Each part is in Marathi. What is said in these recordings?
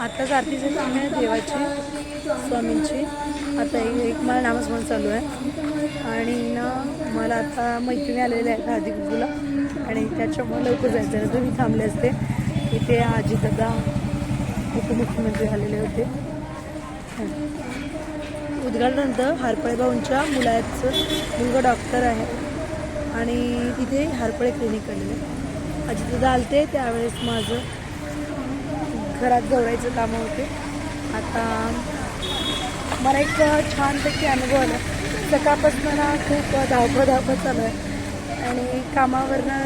आत्ताच आरती झाली आहे देवाची स्वामींची. आता एक एक मला नामस्मरण चालू आहे. आणि ना मला आता मैत्रिणी आलेल्या आहेत आधी कुंकूला आणि त्याच्यामुळे लवकर जायचं आहे. तर मी थांबले असते. इथे आजीदादा उपमुख्यमंत्री आलेले होते. उद्घाटनानंतर हारपळेबाऊंच्या मुलाचं मुलगा डॉक्टर आहे. आणि तिथे हारपळे क्लिनिक आलेलं आहे. अजितदादा आलते त्यावेळेस माझं घरात गौरायचं कामं होते. आता मला एक छानपैकी अनुभव आला. सकाळपासून ना खूप धावपळ धावपळ चालू आहे. आणि कामावरनं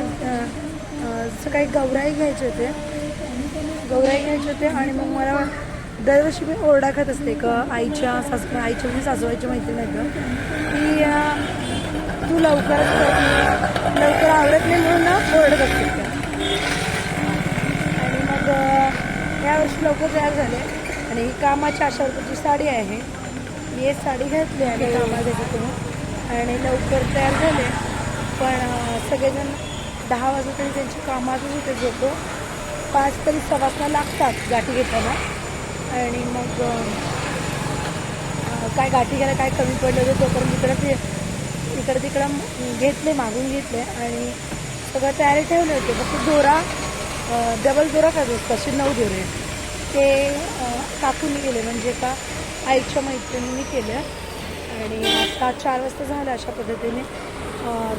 सकाळी गौराई घ्यायचे होते. गौराई घ्यायचे होते आणि मग मला दरवर्षी मी ओरडा खात असते. का आईच्या सासू आईच्या म्हणजे सासूबाईची माहिती नाही का की तू लवकरच लवकर आवडत नाही म्हणून ना ओरडत असते का आणि मग अ, अशी लवकर तयार झाले आणि ही कामाच्या अशा रुपयाची साडी आहे. मी एक साडी घातली आणि कामाला त्याच्यातून आणि लवकर तयार झाले पण सगळेजण दहा वाजता तरी त्यांची कामातच होते झोपो पाच तरी सवासना लागतात गाठी घेताना. आणि मग काय गाठी घ्यायला काय कमी पडलं होतं तोपर्यंत इकडं ते इकडं तिकडं घेतले मागून घेतले. आणि सगळं तयारी ठेवले होते. फक्त दोरा डबल दोरा करत असतो असे नऊ दोरे. ते काकून गेले म्हणजे का आईच्या मैत्रिणींनी केलं. आणि आता चार वाजता झालं अशा पद्धतीने.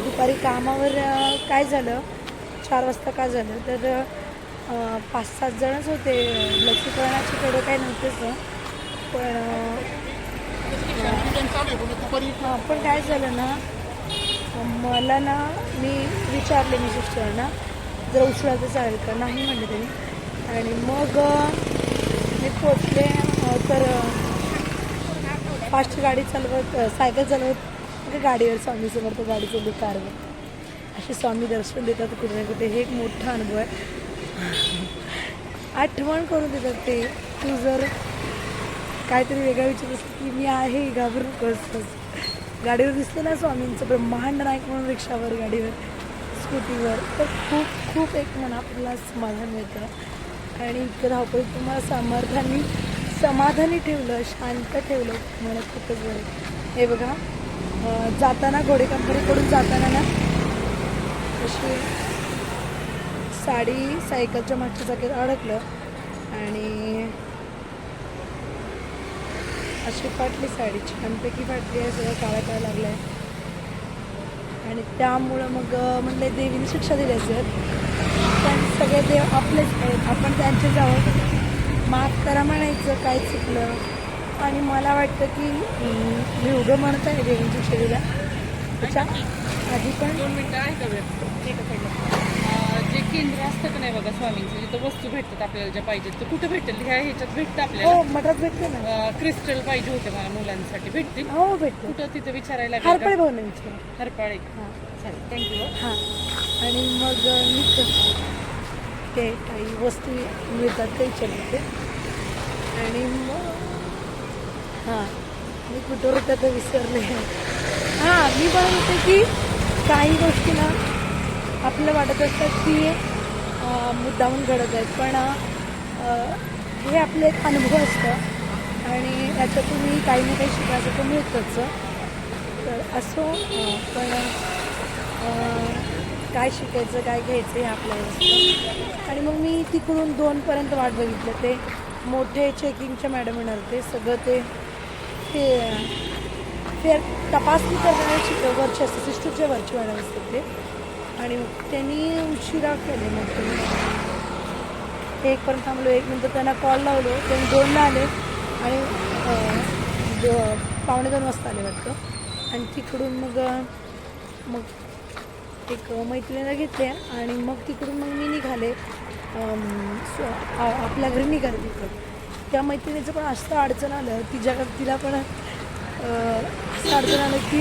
दुपारी कामावर काय झालं? चार वाजता काय झालं? तर पाच सात जणच होते. लसीकरणाची कडं काही नव्हतेच पण पण काय झालं ना मला ना मी विचारले मी सिस्टरना जर उशिरा तर चालेल का नाही म्हणले त्यांनी. आणि मग मी पोचले तर फास्ट गाडी चालवत सायकल चालवत म्हणजे गाडीवर स्वामी समर्थ गाडी चालू कारवर. असे स्वामी दर्शन देतात कुठे ना कुठे. हे एक मोठा अनुभव आहे. आठवण करून देतात ते. तू जर काहीतरी वेगळा विचार असतो की मी आहे घाबरू नकोस. गाडीवर दिसतं ना स्वामींचं ब्रह्मांड नायक म्हणून रिक्षावर गाडीवर स्कूटीवर तर खूप खूप एक मनापला समाधान मिळतं. आणि इतकं धावपळीत तुम्हाला समर्थांनी समाधानी ठेवलं शांत ठेवलं मला खूपच बरं हे बघा जाताना घोडे कंपनीकडून जाताना ना अशी साडी सायकलच्या मागच्या जागेत अडकलं आणि अशी फाटली साडी छानपैकी फाटली आहे सगळं काळा काळा लागलं आहे आणि त्यामुळं मग म्हणलं देवीने शिक्षा दिली असेल. पण सगळे देव आपलेच आहेत. आपण त्यांचे जावं माफ करा म्हणायचं काय चुकलं. आणि मला वाटतं की मी उभं म्हणत आहे शिक्षा दिल्या त्याच्या आधी पण. दोन मिनिटं आहे का वेळ अं, जे केंद्र असतं का नाही बघा स्वामींचं जिथं वस्तू भेटतात आपल्याला ज्या पाहिजेत तर कुठं भेटेल ह्या ह्याच्यात भेटतं हो आपल्याला मठात भेटते ना. अं, क्रिस्टल पाहिजे होते मला मुलांसाठी. भेटतील? हो भेटते कुठं तिथं विचारायला लागेल हरपळे विचार. हरपाळे. हां. चालेल थँक्यू हां. आणि मग मी ते काही वस्तू मिळतात ते विचारते आणि मग हां. मी कुठं होतं तर विसरले. हां मी पण होते की काही गोष्टी ना आपल्याला वाटत असतात की मुद्दाहून घडत आहेत. पण हे आपले एक अनुभव असतं. आणि याच्यातूनही काही ना काही शिकायचं तर मिळतंच. तर असो पण काय शिकायचं काय घ्यायचं हे आपल्याला आणि मग मी तिकडून दोनपर्यंत वाट बघितलं. ते मोठे चेकिंगच्या मॅडम येणार होते. सगळं ते ते फेर तपासणी शिक वरची असते सिस्टरच्या वरची मॅडम असतात ते. आणि मग त्यांनी उशिरा केले मग ते. एकपर्यंत थांबलो एक नंतर त्यांना कॉल लावलो. त्यांनी दोनला आले. आणि दो- पावणे दोन वाजता आले वाटतं. आणि तिकडून मग मग एक मैत्रिणीला घेतले आणि मग तिकडून मग मी निघाले आ- आपल्या घरी निघाले तिकडं त्या मैत्रिणीचं पण असं अडचण आलं तिच्या तिला पण असं अडचण आलं की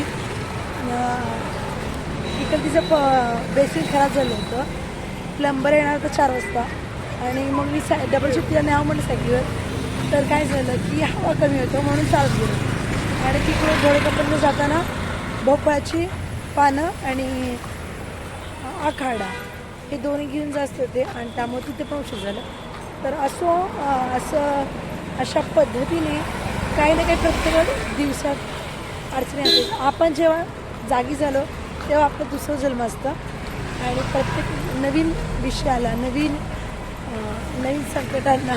इकडं तिचं प बेसिन खराब झालं होतं. प्लंबर येणार होतं चार वाजता. आणि मग मी साय डबल शिफ्टीला न्यावं म्हणलं सायकलीवर. तर काय झालं की हवा कमी होतं म्हणून चालत गेलो. आणि तिकडे घोडेकपडनं जाताना भोपळाची पानं आणि आखाडा हे दोन्ही घेऊन जास्त होते आणि त्यामुळे तिथे पण उशीर झालं. तर असो असं अशा पद्धतीने काही ना काही प्रत्येक दिवसात अडचणी असतात आपण जेव्हा जागी झालो तेव्हा आपलं दुसरं जन्म असतं. आणि प्रत्येक नवीन विषयाला नवीन नवीन संकटांना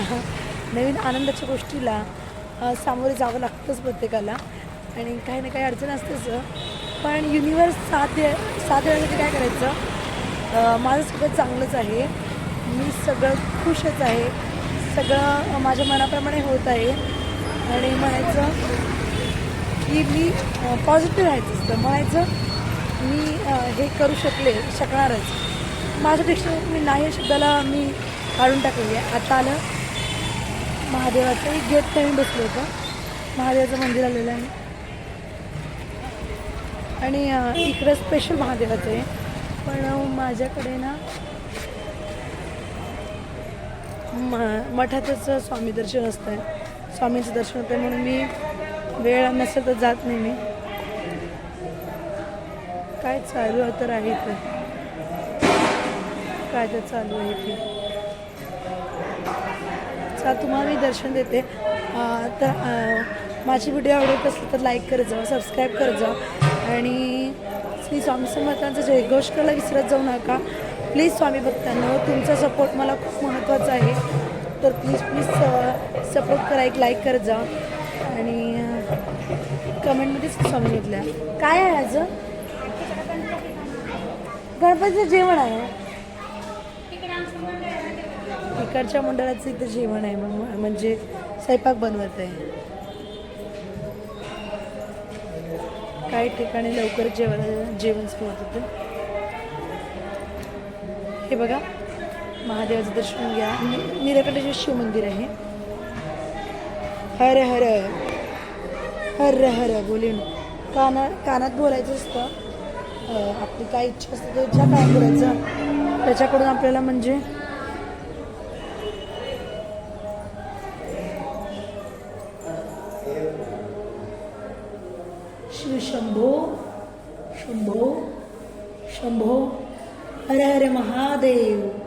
नवीन आनंदाच्या गोष्टीला सामोरे जावं लागतंच प्रत्येकाला. आणि काही ना काही अडचण असतेच. पण युनिवर्स साथ साध्य साथ देण्यासाठी काय करायचं? माझं सगळं चांगलंच आहे. मी सगळं खुशच आहे. सगळं माझ्या मनाप्रमाणे होत आहे. आणि म्हणायचं की मी पॉझिटिव्ह राहायचं असतं. म्हणायचं मी हे करू शकले शकणारच. माझ्या डिक्शनरी मी नाही या शब्दाला मी काढून टाकलेली आहे. आता आलं महादेवाचं एक गेट नवीन बसलं होतं. महादेवाचं मंदिर आलेलं आहे. आणि इकडं स्पेशल महादेवाचं आहे. पण माझ्याकडे ना म- मठातच स्वामी दर्शन असतं आहे स्वामींचं दर्शन होतं म्हणून मी वेळ नसेल तर जात नाही मी. काय चालू आहे तर आहे ते काय तर चालू आहे ते चा तुम्हाला मी दर्शन देते. तर माझी व्हिडिओ आवडत असेल तर लाईक करत जा सबस्क्राईब करत जा. आणि श्री स्वामी समर्थांचा जयघोष करायला विसरत जाऊ नका. प्लीज स्वामी भक्तांना तुमचा सपोर्ट मला खूप महत्त्वाचा आहे. तर प्लीज प्लीज सपोर्ट करा एक लाईक करत जा. आणि uh, कमेंटमध्येच स्वामी घेतल्या काय आहे आज? गणपतीचं जेवण आहे. इकडच्या मंडळाचं इथं जेवण आहे. मग म्हणजे स्वयंपाक बनवत आहे. काही ठिकाणी लवकर जेवण जेवण सुरू होतं. हे बघा महादेवाचं दर्शन घ्या. नि- शिवमंदिर शिव मंदिर आहे. हर हर हर हर बोलून. काना कानात बोलायचं असतं. आपली काय इच्छा असते तर काय बोलायचं. त्याच्याकडून आपल्याला म्हणजे श्री शंभो शंभो शंभो हर हर महादेव।